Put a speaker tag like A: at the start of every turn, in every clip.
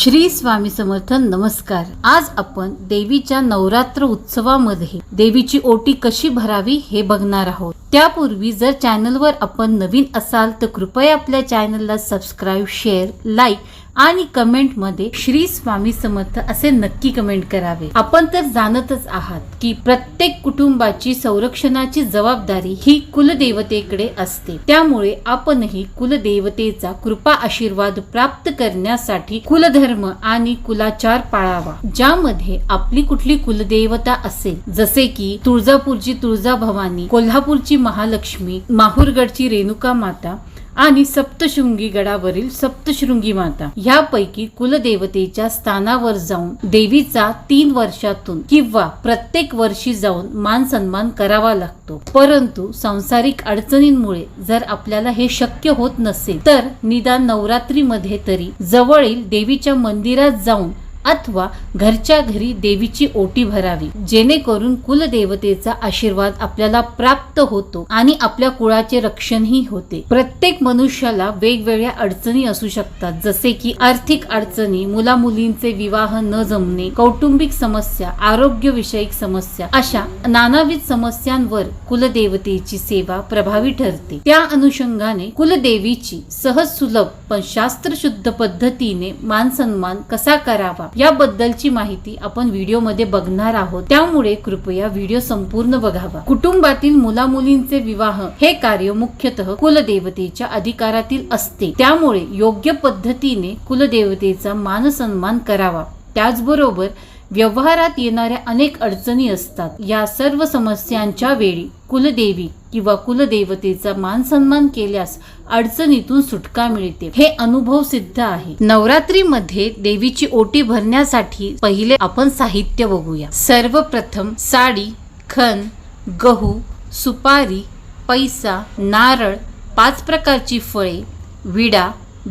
A: श्री स्वामी समर्थ नमस्कार. आज आपण देवीच्या नवरात्र उत्सवामध्ये देवीची ओटी कशी भरावी हे बघणार आहोत. त्यापूर्वी जर चॅनलवर आपण नवीन असाल तर कृपया आपल्या चॅनलला सबस्क्राईब शेअर लाईक आणि कमेंटमध्ये श्री स्वामी समर्थ असे नक्की कमेंट करावे. आपण तर जाणतच आहात की प्रत्येक कुटुंबाची संरक्षणाची जबाबदारी ही कुलदेवतेकडे असते. त्यामुळे आपणही कुलदेवतेचा कृपा आशीर्वाद प्राप्त करण्यासाठी कुलधर्म आणि कुलाचार पाळावा. ज्यामध्ये आपली कुठली कुलदेवता असेल जसे की तुळजापूरची तुळजा भवानी कोल्हापूरची महालक्ष्मी माहूरगडची रेणुका माता आणि सप्तशृंगी गडावरील सप्तशृंगी माता. यापैकी कुलदेवतेच्या स्थानावर जाऊन देवीचा तीन वर्षातून किंवा प्रत्येक वर्षी जाऊन मान सन्मान करावा लागतो. परंतु सांसारिक अडचणींमुळे जर आपल्याला हे शक्य होत नसेल तर निदान नवरात्रीमध्ये तरी जवळील देवीच्या मंदिरात जाऊन अथवा घरच्या घरी देवीची ओटी भरावी. जेणेकरून कुलदेवतेचा आशीर्वाद आपल्याला प्राप्त होतो आणि आपल्या कुळाचे रक्षणही होते. प्रत्येक मनुष्याला वेगवेगळ्या अडचणी असू शकतात जसे की आर्थिक अडचणी मुला मुलींचे विवाह न जमणे कौटुंबिक समस्या आरोग्य विषयक समस्या अशा नानाविध समस्यांवर कुलदेवतेची सेवा प्रभावी ठरते. त्या अनुषंगाने कुलदेवीची सहज सुलभ पण शास्त्रशुद्ध पद्धतीने मान सन्मान कसा करावा याबद्दलची माहिती आपण व्हिडिओमध्ये बघणार आहोत. त्यामुळे कृपया व्हिडिओ संपूर्ण बघावा. कुटुंबातील मुलामुलींचे विवाह हे कार्य मुख्यतः कुलदेवतेच्या अधिकारातील असते. त्यामुळे योग्य पद्धतीने कुलदेवतेचा मान सन्मान करावा. त्याचबरोबर व्यवहारात येणाऱ्या अनेक अडचणी असतात. या सर्व समस्यांच्या वेळी कुलदेवी किंवा कुलदेवतेचा मान सन्मान केल्यास अडचणीतून सुटका मिळते. हे अनुभव सिद्ध आहे. नवरात्रीमध्ये देवीची ओटी भरण्यासाठी पहिले आपण साहित्य बघूया. सर्वप्रथम साडी खण गहू सुपारी पैसा नारळ पाच प्रकारची फळे विडा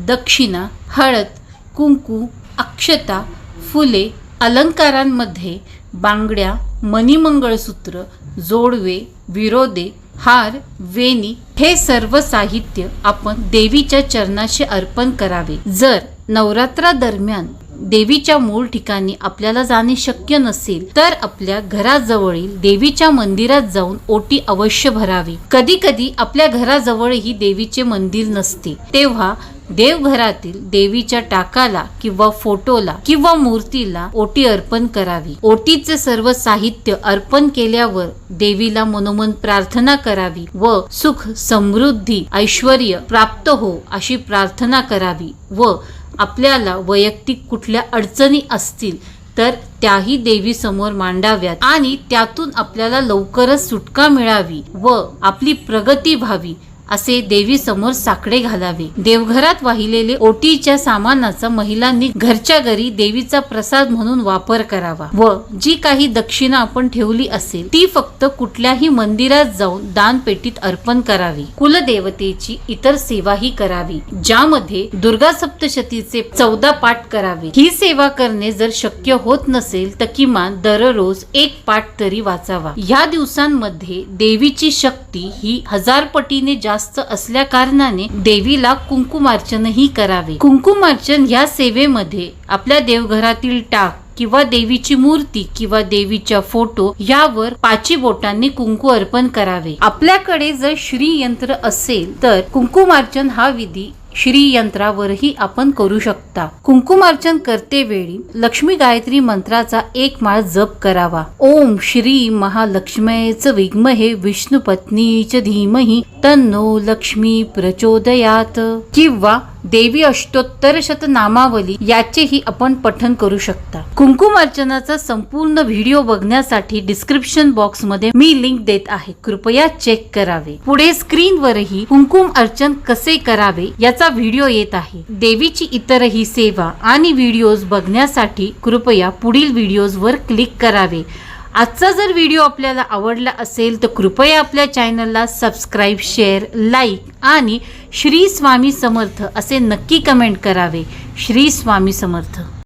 A: दक्षिणा हळद कुंकू अक्षता फुले अलंकारांमध्ये बांगड्या मणिमंगळसूत्र जोडवे विरोदे हार वेणी हे सर्व साहित्य आपण देवीच्या चरणाशी अर्पण करावे. जर नवरात्रा दरम्यान देवीच्या मूळ ठिकाणी आपल्याला जाणे शक्य नसेल तर आपल्या घराजवळील देवीच्या मंदिरात जाऊन ओटी अवश्य भरावी. कधी कधी आपल्या घराजवळही देवीचे मंदिर नसते. तेव्हा देवघरातील देवीच्या टाकाला किंवा फोटोला किंवा मूर्तीला ओटी अर्पण करावी. ओटीचे सर्व साहित्य अर्पण केल्यावर देवीला मनोमन प्रार्थना करावी व सुख समृद्धी ऐश्वर प्राप्त हो अशी प्रार्थना करावी व आपल्याला वैयक्तिक कुठल्या अडचणी असतील तर त्याही देवी समोर मांडाव्यात आणि त्यातून आपल्याला लवकरच सुटका मिळावी व आपली प्रगती व्हावी असे देवी समोर साकडे घालावे. देवघरात वाहिलेले ओटीच्या सामानाचा महिलांनी घरच्या घरी देवीचा प्रसाद म्हणून वापर करावा व जी काही दक्षिणा आपण ठेवली असेल ती फक्त कुठल्याही मंदिरात जाऊन दानपेटीत अर्पण करावी. कुलदेवतेची इतर सेवाही करावी ज्यामध्ये दुर्गा सप्तशतीचे चौदा पाठ करावे. ही सेवा करणे जर शक्य होत नसेल तर किमान दररोज एक पाठ तरी वाचावा. या दिवसांमध्ये देवीची शक्ती ही हजार पटीने जास्त जास्त असल्या कारणाने देवीला कुंकुमार्चनही करावे. कुंकुमार्चन या सेवेमध्ये आपल्या देवघरातील टाक किंवा देवीची मूर्ती किंवा देवीच्या फोटो यावर पाची बोटांनी कुंकू अर्पण करावे. आपल्याकडे जर श्री यंत्र असेल तर कुंकुमार्चन हा विधी श्री यंत्रावरही आपण करू शकता. कुंकुमार्चन करते वेळी लक्ष्मी गायत्री मंत्राचा एक माळ जप करावा. ओम श्री महालक्ष्मीच विग्महे विष्णू पत्नीच धीमही तन्नो लक्ष्मी प्रचोदयात. किंवा देवी अष्टोत्तर शतनामावली याचेही आपण पठन करू शकता. कुंकुम अर्चनाचा संपूर्ण व्हिडिओ बघण्यासाठी डिस्क्रिप्शन बॉक्समध्ये मी लिंक देत आहे. कृपया चेक करावे. पुढे स्क्रीनवरही कुंकुम अर्चन कसे करावे याचा व्हिडिओ येत आहे. देवीची इतरही सेवा आणि व्हिडिओज बघण्यासाठी कृपया पुढील व्हिडिओज वर क्लिक करावे. आजचा जर व्हिडिओ आपल्याला आवडला असेल तर कृपया आपल्या चॅनलला सबस्क्राईब शेअर लाईक आणि श्री स्वामी समर्थ असे नक्की कमेंट करावे. श्री स्वामी समर्थ.